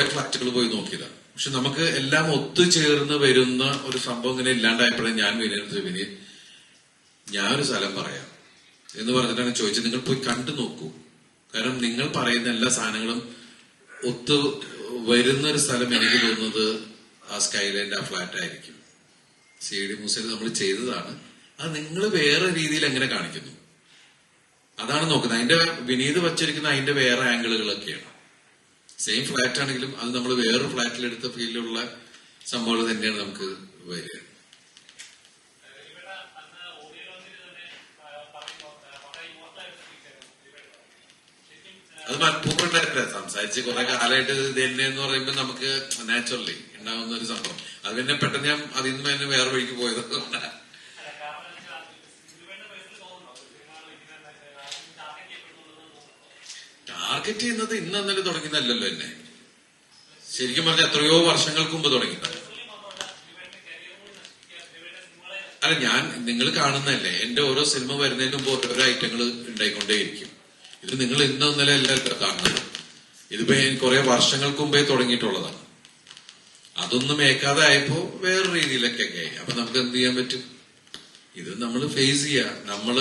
കുറെ ഫ്ലാറ്റുകൾ പോയി നോക്കിയതാണ്. പക്ഷെ നമുക്ക് എല്ലാം ഒത്തുചേർന്ന് വരുന്ന ഒരു സംഭവം ഇങ്ങനെ ഇല്ലാണ്ടായപ്പോഴേ ഞാൻ വിനീത് വിനീത് ഞാനൊരു സ്ഥലം പറയാം. എന്ന് പറഞ്ഞിട്ടാണ് ചോദിച്ചത്. നിങ്ങൾ പോയി കണ്ടു നോക്കൂ. കാരണം നിങ്ങൾ പറയുന്ന എല്ലാ സാധനങ്ങളും ഒത്തു വരുന്ന ഒരു സ്ഥലം എനിക്ക് തോന്നുന്നത് ആ സ്കൈലൈൻഡ് ആ ഫ്ലാറ്റ് ആയിരിക്കും. സി ഡി മൂസയിൽ നമ്മൾ ചെയ്തതാണ്. അത് നിങ്ങൾ വേറെ രീതിയിൽ എങ്ങനെ കാണിക്കുന്നു? അതാണ് നോക്കുന്നത്. അതിന്റെ വിനീത് വച്ചിരിക്കുന്ന അതിന്റെ വേറെ ആംഗിളുകളൊക്കെയാണ്. സെയിം ഫ്ലാറ്റ് ആണെങ്കിലും അത് നമ്മൾ വേറൊരു ഫ്ലാറ്റിലെടുത്ത ഫീലുള്ള സംഭവങ്ങൾ തന്നെയാണ് നമുക്ക് വരിക. അത് മനഃപൂർവം സംസാരിച്ച് കുറെ കാലമായിട്ട് ഇത് തന്നെ എന്ന് പറയുമ്പോൾ നമുക്ക് നാച്ചുറലി ഉണ്ടാവുന്ന ഒരു സംഭവം. അത് പിന്നെ പെട്ടെന്ന് ഞാൻ അതിൽ നിന്ന് തന്നെ വേറെ വഴിക്ക് പോയത് ടാർഗറ്റ് ചെയ്യുന്നത് ഇന്ന് അന്നലെ തുടങ്ങിയതല്ലല്ലോ എന്നെ. ശരിക്കും പറഞ്ഞ എത്രയോ വർഷങ്ങൾക്ക് മുമ്പ് തുടങ്ങിയതാണ്. അല്ല ഞാൻ നിങ്ങൾ കാണുന്നതല്ലേ എന്റെ ഓരോ സിനിമ വരുന്നതിന് മുമ്പ് ഓരോ ഐറ്റങ്ങൾ ഉണ്ടായിക്കൊണ്ടേയിരിക്കും. ഇത് നിങ്ങൾ ഇന്ന് ഇന്നലെ അല്ല കാണുന്നത്. ഇതിപ്പോ കുറെ വർഷങ്ങൾക്ക് മുമ്പേ തുടങ്ങിയിട്ടുള്ളതാണ്. അതൊന്നും ഏക്കാതെ ആയപ്പോ വേറെ രീതിയിലൊക്കെ ആയി. അപ്പൊ നമുക്ക് എന്ത് ചെയ്യാൻ പറ്റും? ഇത് നമ്മൾ ഫേസ് ചെയ്യുക നമ്മൾ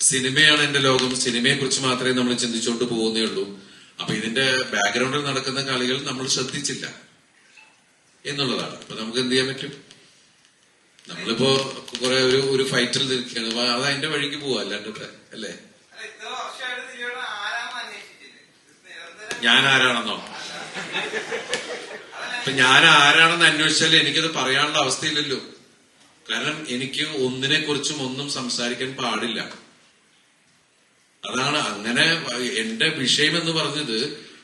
സിനിമയാണ് എന്റെ ലോകം. സിനിമയെ കുറിച്ച് മാത്രമേ നമ്മൾ ചിന്തിച്ചുകൊണ്ട് പോകുന്നേ ഉള്ളൂ. അപ്പൊ ഇതിന്റെ ബാക്ക്ഗ്രൗണ്ടിൽ നടക്കുന്ന കളികൾ നമ്മൾ ശ്രദ്ധിച്ചില്ല എന്നുള്ളതാണ്. അപ്പൊ നമുക്ക് എന്ത് ചെയ്യാൻ പറ്റും? നമ്മളിപ്പോ കുറെ ഒരു ഒരു ഫൈറ്റിൽ നിൽക്കുകയാണ്. അത് അതിന്റെ വഴിക്ക് പോവാ അല്ലാണ്ട് അല്ലേ? ഞാൻ ആരാണെന്നോ? അപ്പൊ ഞാൻ ആരാണെന്ന് അന്വേഷിച്ചാൽ എനിക്കത് പറയാനുള്ള അവസ്ഥയില്ലല്ലോ. കാരണം എനിക്ക് ഒന്നിനെ കുറിച്ചും ഒന്നും സംസാരിക്കാൻ പാടില്ല. അതാണ് അങ്ങനെ എന്റെ വിഷയം എന്ന് പറഞ്ഞത്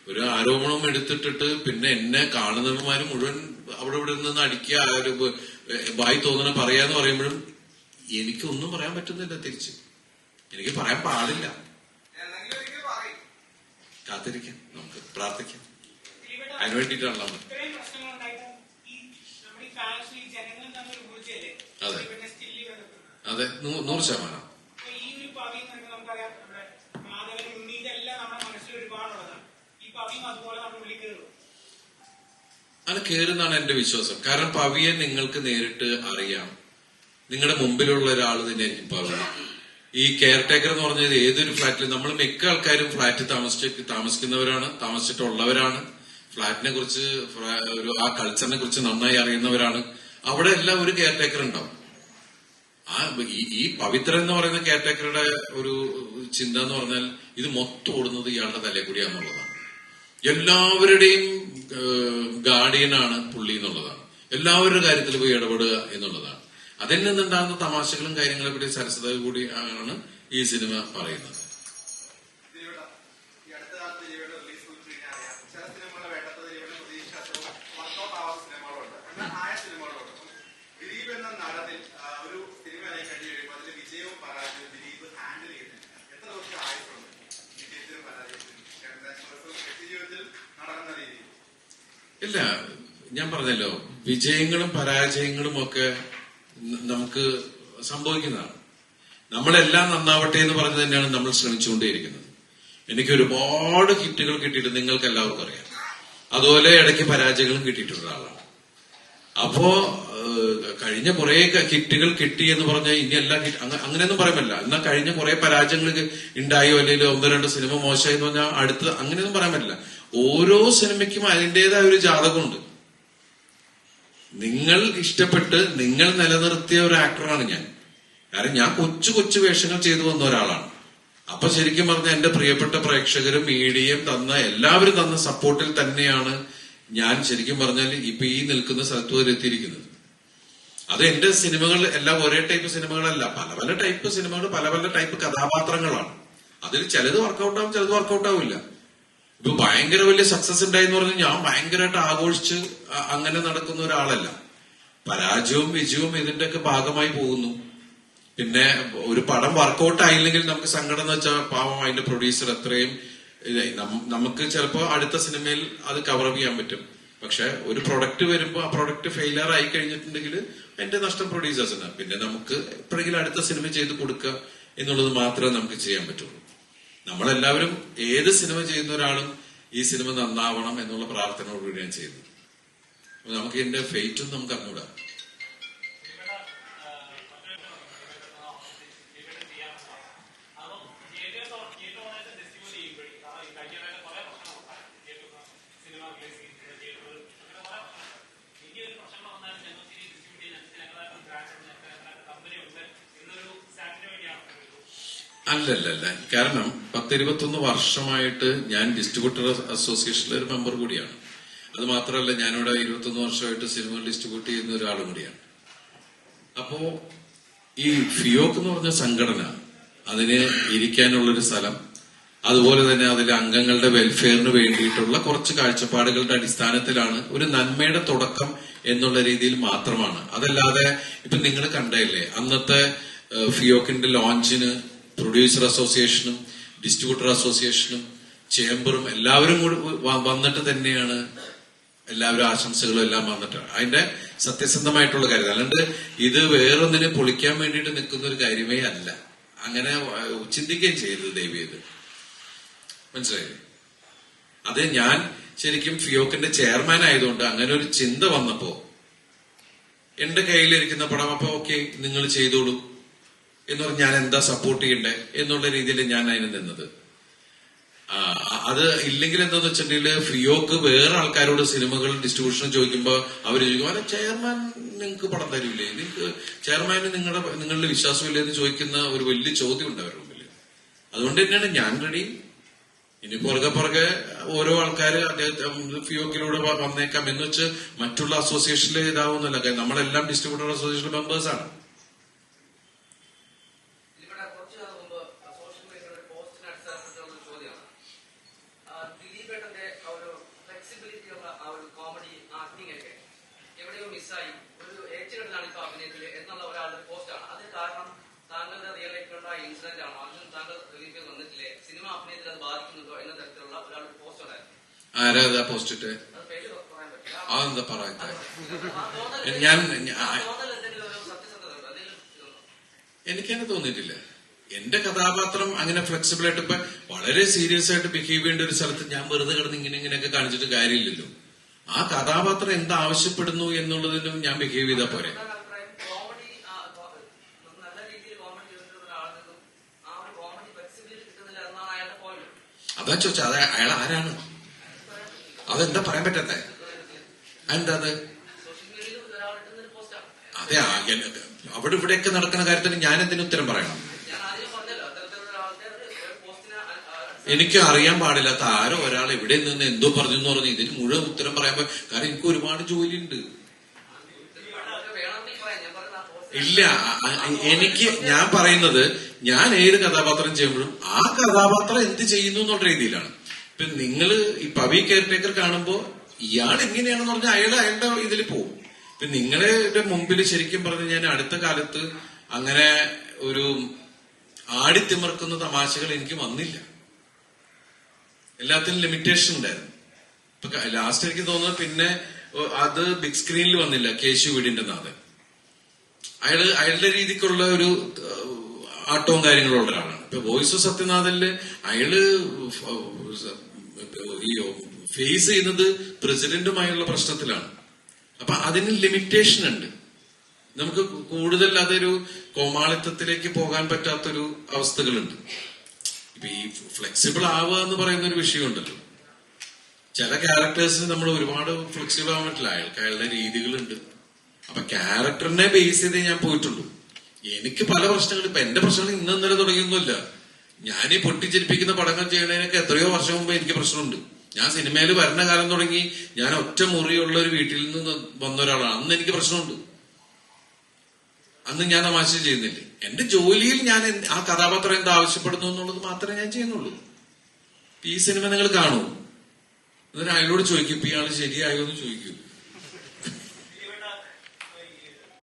ഒരു ആരോപണം എടുത്തിട്ടിട്ട് പിന്നെ എന്നെ കാണുന്നവന്മാര് മുഴുവൻ അവിടെ ഇവിടെ നിന്ന് അടിക്കുക ആ ഒരു വായി തോന്നണ പറയാന്ന് പറയുമ്പോഴും എനിക്കൊന്നും പറയാൻ പറ്റുന്നില്ല തിരിച്ച്. എനിക്ക് പറയാൻ പാടില്ല. കാത്തിരിക്കാം. നമുക്ക് പ്രാർത്ഥിക്കാം. അതിനു വേണ്ടിയിട്ടാണല്ലോ അതെ. അതെ. നൂറ് ശതമാനം അപ്പൊ ഈ ഒരു പവി എന്ന് പറയുമ്പോൾ നമുക്കറിയാം നമ്മുടെ മാധവൻ ഉണ്ണീന്റെ എല്ലാം നമ്മുടെ മനസ്സിൽ ഒരുപാടുള്ളതാണ് ഈ പവിയും അതുപോലെ നമ്മുടെ ഉള്ളിൽ കയറും അത് കയറുന്നാണ് എന്റെ വിശ്വാസം. കാരണം പവിയെ നിങ്ങൾക്ക് നേരിട്ട് അറിയാം. നിങ്ങളുടെ മുമ്പിലുള്ള ഒരാൾ തന്നെയായിരിക്കും പവി. ഈ കെയർ ടേക്കർ എന്ന് പറഞ്ഞത് ഏതൊരു ഫ്ലാറ്റിലും നമ്മൾ മിക്ക ആൾക്കാരും ഫ്ളാറ്റ് താമസിച്ച് താമസിക്കുന്നവരാണ് താമസിച്ചിട്ടുള്ളവരാണ്. ഫ്ലാറ്റിനെ കുറിച്ച് ഒരു ആ കൾച്ചറിനെ കുറിച്ച് നന്നായി അറിയുന്നവരാണ്. അവിടെ എല്ലാം ഒരു കെയർ ടേക്കർ ഉണ്ടാവും. ആ ഈ- പവിത്ര എന്ന് പറയുന്ന കെയർ ടേക്കറുടെ ഒരു ചിന്ത എന്ന് പറഞ്ഞാൽ ഇത് മൊത്തം ഓടുന്നത് ഇയാളുടെ തലേ കൂടിയാന്നുള്ളതാണ്. എല്ലാവരുടെയും ഗാർഡിയനാണ് പുള്ളി എന്നുള്ളതാണ്. എല്ലാവരുടെ കാര്യത്തിൽ പോയി ഇടപെടുക എന്നുള്ളതാണ്. അതിൽ നിന്നുണ്ടാകുന്ന തമാശകളും കാര്യങ്ങളെ പറ്റി സരസത കൂടി ആണ് ഈ സിനിമ പറയുന്നത്. ഒരു സിനിമ കഴിയുമ്പോൾ അതിന്റെ വിജയവും പരാജയവും ദിലീപ് ഹാൻഡിൽ ചെയ്യുന്നുണ്ട്. എത്ര വർഷം ഇല്ല ഞാൻ പറഞ്ഞല്ലോ വിജയങ്ങളും പരാജയങ്ങളും ഒക്കെ നമുക്ക് സംഭവിക്കുന്നതാണ്. നമ്മളെല്ലാം നന്നാവട്ടെ എന്ന് പറഞ്ഞു തന്നെയാണ് നമ്മൾ ശ്രമിച്ചുകൊണ്ടേയിരിക്കുന്നത്. എനിക്ക് ഒരുപാട് ഹിറ്റുകൾ കിട്ടിയിട്ട് നിങ്ങൾക്ക് എല്ലാവർക്കും അറിയാം. അതുപോലെ ഇടയ്ക്ക് പരാജയങ്ങളും കിട്ടിയിട്ടുള്ള ആളാണ് അപ്പോ കഴിഞ്ഞ കുറെ കിറ്റുകൾ കിട്ടി എന്ന് പറഞ്ഞാൽ ഇനി എല്ലാ അങ്ങനെയൊന്നും പറയാൻ എന്നാൽ കഴിഞ്ഞ കുറെ പരാജയങ്ങൾ ഉണ്ടായോ അല്ലെങ്കിൽ ഒന്ന് രണ്ട് സിനിമ മോശമായി എന്ന് പറഞ്ഞാൽ അടുത്ത് അങ്ങനെയൊന്നും പറയാൻ പറ്റില്ല. ഓരോ സിനിമയ്ക്കും അതിന്റെതായ ഒരു ജാതകമുണ്ട്. നിങ്ങൾ ഇഷ്ടപ്പെട്ട് നിങ്ങൾ നിലനിർത്തിയ ഒരു ആക്ടറാണ് ഞാൻ. കാരണം ഞാൻ കൊച്ചു കൊച്ചു വേഷങ്ങൾ ചെയ്തു വന്ന ഒരാളാണ്. അപ്പൊ ശരിക്കും പറഞ്ഞ എന്റെ പ്രിയപ്പെട്ട പ്രേക്ഷകരും മീഡിയയും തന്ന എല്ലാവരും തന്ന സപ്പോർട്ടിൽ തന്നെയാണ് ഞാൻ ശരിക്കും പറഞ്ഞാൽ ഇപ്പൊ ഈ നിൽക്കുന്ന സ്ഥലത്ത് വരെ എത്തിയിരിക്കുന്നത്. അത് എന്റെ സിനിമകൾ എല്ലാം ഒരേ ടൈപ്പ് സിനിമകളല്ല. പല പല ടൈപ്പ് സിനിമകൾ പല പല ടൈപ്പ് കഥാപാത്രങ്ങളാണ്. അതിൽ ചിലത് വർക്കൗട്ടാവും ചിലത് വർക്കൗട്ട് ഇപ്പൊ ഭയങ്കര വലിയ സക്സസ് ഉണ്ടായി എന്ന് ഞാൻ ഭയങ്കരമായിട്ട് ആഘോഷിച്ച് അങ്ങനെ നടക്കുന്ന ഒരാളല്ല. പരാജയവും വിജയവും ഇതിന്റെ ഒക്കെ ഭാഗമായി പോകുന്നു. പിന്നെ ഒരു പടം വർക്കൗട്ട് ആയില്ലെങ്കിൽ നമുക്ക് സങ്കടം എന്ന് വെച്ചാൽ പാവം അതിന്റെ പ്രൊഡ്യൂസർ അത്രയും നമുക്ക് ചിലപ്പോ അടുത്ത സിനിമയിൽ അത് കവർ ചെയ്യാൻ പറ്റും. പക്ഷെ ഒരു പ്രൊഡക്റ്റ് വരുമ്പോൾ ആ പ്രൊഡക്റ്റ് ഫെയിലർ ആയി കഴിഞ്ഞിട്ടുണ്ടെങ്കിൽ അതിന്റെ നഷ്ടം പ്രൊഡ്യൂസേഴ്സിന് പിന്നെ നമുക്ക് എപ്പോഴെങ്കിലും അടുത്ത സിനിമ ചെയ്ത് കൊടുക്കുക എന്നുള്ളത് മാത്രമേ നമുക്ക് ചെയ്യാൻ പറ്റുള്ളൂ. നമ്മളെല്ലാവരും ഏത് സിനിമ ചെയ്യുന്ന ഒരാളും ഈ സിനിമ നന്നാവണം എന്നുള്ള പ്രാർത്ഥനയോടുകൂടി ഞാൻ ചെയ്തു നമുക്ക് ഇതിന്റെ ഫെയ്റ്റും നമുക്ക് അറിഞ്ഞൂടാ അല്ലല്ലല്ല. കാരണം പത്തിരുപത്തൊന്ന് വർഷമായിട്ട് ഞാൻ ഡിസ്ട്രിബ്യൂട്ടർ അസോസിയേഷനിലെ ഒരു മെമ്പർ കൂടിയാണ്. അത് മാത്രമല്ല ഞാനിവിടെ ഇരുപത്തൊന്ന് വർഷമായിട്ട് സിനിമകൾ ഡിസ്ട്രിബ്യൂട്ട് ചെയ്യുന്ന ഒരാളും കൂടിയാണ്. അപ്പോ ഈ ഫിയോക്ക് എന്ന് പറഞ്ഞ സംഘടന അതിന് ഇരിക്കാനുള്ളൊരു സ്ഥലം അതുപോലെ തന്നെ അതിലെ അംഗങ്ങളുടെ വെൽഫെയറിന് വേണ്ടിയിട്ടുള്ള കുറച്ച് കാഴ്ചപ്പാടുകളുടെ അടിസ്ഥാനത്തിലാണ് ഒരു നന്മയുടെ തുടക്കം എന്നുള്ള രീതിയിൽ മാത്രമാണ്. അതല്ലാതെ ഇപ്പൊ നിങ്ങൾ കണ്ടല്ലേ അന്നത്തെ ഫിയോക്കിന്റെ ലോഞ്ചിന് പ്രൊഡ്യൂസർ അസോസിയേഷനും ഡിസ്ട്രിബ്യൂട്ടർ അസോസിയേഷനും ചേംബറും എല്ലാവരും കൂടി വന്നിട്ട് തന്നെയാണ് എല്ലാവരും ആശംസകളും എല്ലാം വന്നിട്ടാണ്. അതിന്റെ സത്യസന്ധമായിട്ടുള്ള കാര്യം. അല്ലാണ്ട് ഇത് വേറൊന്നിനെ പൊളിക്കാൻ വേണ്ടിയിട്ട് നിൽക്കുന്ന ഒരു കാര്യമേ അല്ല. അങ്ങനെ ചിന്തിക്കുകയും ചിന്തിക്കുകയും ചെയ്യരുത് ഇത്. മനസ്സിലായില്ലേ? അത് ഞാൻ ശരിക്കും ഫിയോക്കിന്റെ ചെയർമാൻ ആയതുകൊണ്ട് അങ്ങനെ ഒരു ചിന്ത വന്നപ്പോ എന്റെ കയ്യിലിരിക്കുന്ന പടം അപ്പൊ ഓക്കെ നിങ്ങൾ ചെയ്തോളൂ. എന്ന് പറഞ്ഞാൽ ഞാൻ എന്താ സപ്പോർട്ട് ചെയ്യണ്ടേ എന്നുള്ള രീതിയിൽ ഞാൻ അതിന് നിന്നത്. അത് ഇല്ലെങ്കിൽ എന്താന്ന് വെച്ചിട്ടുണ്ടെങ്കിൽ ഫിയോക്ക് വേറെ ആൾക്കാരോട് സിനിമകൾ ഡിസ്ട്രിബ്യൂഷൻ ചോദിക്കുമ്പോൾ അവർ ചോദിക്കും അല്ല ചെയർമാൻ നിങ്ങൾക്ക് പടം തരൂലേ? നിങ്ങൾക്ക് ചെയർമാന് നിങ്ങളുടെ നിങ്ങളുടെ വിശ്വാസമില്ലേ? എന്ന് ചോദിക്കുന്ന ഒരു വലിയ ചോദ്യം ഉണ്ട് അവരുടെ മുമ്പിൽ അതുകൊണ്ട് തന്നെയാണ് ഞാൻ റെഡി ഇനി പുറകെ പുറകെ ഓരോ ആൾക്കാർ ഫിയോക്കിലൂടെ വ- വന്നേക്കാം എന്ന് വെച്ച് മറ്റുള്ള അസോസിയേഷനിൽ ഇതാവുന്നില്ല നമ്മളെല്ലാം ഡിസ്ട്രിബ്യൂട്ടർ അസോസിയേഷൻ മെമ്പേഴ്സ് ആണ് ഇവിടെ കുറച്ചു നാൾ മുമ്പ് സോഷ്യൽ മീഡിയയിൽ ഒരു പോസ്റ്റിന് അടിസ്ഥാനപ്പെട്ടുള്ള ഒരു ചോദ്യമാണ് ആ, ദിലീപേട്ടന്റെ ആ ഒരു ഫ്ലെക്സിബിലിറ്റി ഉള്ള ആ ഒരു കോമഡി ആക്ടിംഗ് ഒക്കെ എവിടെയോ മിസ്സായി ഒരു ഏച്ചുകെട്ടിലാണ് ഇപ്പൊ അഭിനയത്തിൽ എന്നുള്ള ഒരാളുടെ പോസ്റ്റാണ് അതിന് കാരണം താങ്കളുടെ റിയൽ ലൈഫിലുണ്ടായ ഇൻസിഡന്റ് ആണോ അന്നും താങ്കൾ റിലീഫിൽ വന്നിട്ടില്ലേ സിനിമ അഭിനയത്തിൽ അത് ബാധിക്കുന്നുണ്ടോ എന്ന തരത്തിലുള്ള ഒരാളുടെ പോസ്റ്റ് ഉണ്ടായിരുന്നു ആരാ പോസ്റ്റ് പറയാൻ അതെന്താ പറയുന്നത് ഞാൻ? എനിക്കങ്ങനെ തോന്നിയിട്ടില്ല. എന്റെ കഥാപാത്രം അങ്ങനെ ഫ്ലെക്സിബിൾ ആയിട്ട് ഇപ്പൊ വളരെ സീരിയസ് ആയിട്ട് ബിഹേവ് ചെയ്യേണ്ട ഒരു സ്ഥലത്ത് ഞാൻ വെറുതെ കിടന്ന് ഇങ്ങനെ ഇങ്ങനെയൊക്കെ കാണിച്ചിട്ട് കാര്യമില്ലല്ലോ. ആ കഥാപാത്രം എന്താവശ്യപ്പെടുന്നു എന്നുള്ളതിനും എന്നുള്ളതിലും ഞാൻ ബിഹേവ് ചെയ്താൽ പോരെ. അതാ ചോദിച്ചാ അത് അയാൾ ആരാണ്? അതെന്താ പറയാൻ പറ്റത്തെ? എന്താ അത് അതെ അവിടെ ഇവിടെയൊക്കെ നടക്കുന്ന കാര്യത്തിന് ഞാൻ എന്തിനു ഉത്തരം പറയണം? എനിക്ക് അറിയാൻ പാടില്ലാത്ത ആരോ ഒരാൾ ഇവിടെ നിന്ന് എന്തോ പറഞ്ഞു എന്ന് പറഞ്ഞു ഇതിന് മുഴുവൻ ഉത്തരം പറയാൻ കാരണം എനിക്ക് ഒരുപാട് ജോലിയുണ്ട് അതൊക്കെ വേണമെങ്കിൽ പറയാം ഞാൻ പറയുന്ന ആ പോസ്റ്റ് ഇല്ല എനിക്ക് ഞാൻ പറയുന്നത് ഞാൻ ഏത് കഥാപാത്രം ചെയ്യുമ്പോഴും ആ കഥാപാത്രം എന്ത് ചെയ്യുന്നു എന്നുള്ള രീതിയിലാണ്. ഇപ്പൊ നിങ്ങൾ ഈ പവി കെയർടേക്കർ കാണുമ്പോ ഇയാൾ എങ്ങനെയാണെന്ന് പറഞ്ഞാൽ അയാൾ അയാളുടെ ഇതിൽ പോകും. ഇപ്പൊ നിങ്ങളുടെ മുമ്പിൽ ശരിക്കും പറഞ്ഞു ഞാൻ അടുത്ത കാലത്ത് അങ്ങനെ ഒരു ആടിത്തിമർക്കുന്ന തമാശകൾ എനിക്ക് വന്നില്ല. എല്ലാത്തിനും ലിമിറ്റേഷൻ ഉണ്ടായിരുന്നു. ഇപ്പൊ ലാസ്റ്റ് എനിക്ക് തോന്നുന്നത് പിന്നെ അത് ബിഗ് സ്ക്രീനിൽ വന്നില്ല കേശു വീടിന്റെ നാഥൻ. അയാൾ അയാളുടെ രീതിക്കുള്ള ഒരു ആട്ടവും കാര്യങ്ങളും ഉള്ള ഇപ്പൊ വോയിസ് സത്യനാഥനിൽ അയാൾ ഈ ഫേസ് ചെയ്യുന്നത് പ്രസിഡന്റുമായുള്ള പ്രശ്നത്തിലാണ്. അപ്പൊ അതിന് ലിമിറ്റേഷൻ ഉണ്ട്. നമുക്ക് കൂടുതൽ അതൊരു കോമാളിത്തത്തിലേക്ക് പോകാൻ പറ്റാത്തൊരു അവസ്ഥകളുണ്ട്. ഇപ്പൊ ഈ ഫ്ലെക്സിബിൾ ആവുക എന്ന് പറയുന്ന ഒരു വിഷയമുണ്ടല്ലോ. ചില ക്യാരക്ടേഴ്സിന് നമ്മൾ ഒരുപാട് ഫ്ലെക്സിബിൾ ആവാൻ പറ്റില്ല. അയാൾക്ക് അയാളുടെ രീതികളുണ്ട്. അപ്പൊ ക്യാരക്ടറിനെ ബേസ് ചെയ്തേ ഞാൻ പോയിട്ടുള്ളൂ. എനിക്ക് പല പ്രശ്നങ്ങളും ഇപ്പൊ എന്റെ പ്രശ്നങ്ങൾ ഇന്ന് ഇന്നലെ തുടങ്ങിയൊന്നുമില്ല. ഞാൻ ഈ പൊട്ടിച്ചിരിപ്പിക്കുന്ന പടങ്ങൾ ചെയ്യണതിനൊക്കെ എത്രയോ വർഷം മുമ്പ് എനിക്ക് പ്രശ്നമുണ്ട്. ഞാൻ സിനിമയിൽ വരുന്ന കാലം തുടങ്ങി ഞാൻ ഒറ്റ മുറിയുള്ള ഒരു വീട്ടിൽ നിന്ന് വന്ന ഒരാളാണ്. അന്ന് എനിക്ക് പ്രശ്നമുണ്ട്. അന്ന് ഞാൻ തമാശ ചെയ്യുന്നില്ല. എന്റെ ജോലിയിൽ ഞാൻ ആ കഥാപാത്രം എന്താ ആവശ്യപ്പെടുന്നു എന്നുള്ളത് മാത്രമേ ഞാൻ ചെയ്യുന്നുള്ളൂ. ഈ സിനിമ നിങ്ങൾ കാണൂ എന്നിട്ട് അയാളോട് ചോദിക്കും ഇപ്പൊ ഇയാൾ ശരിയായോ എന്ന് ചോദിക്കൂ.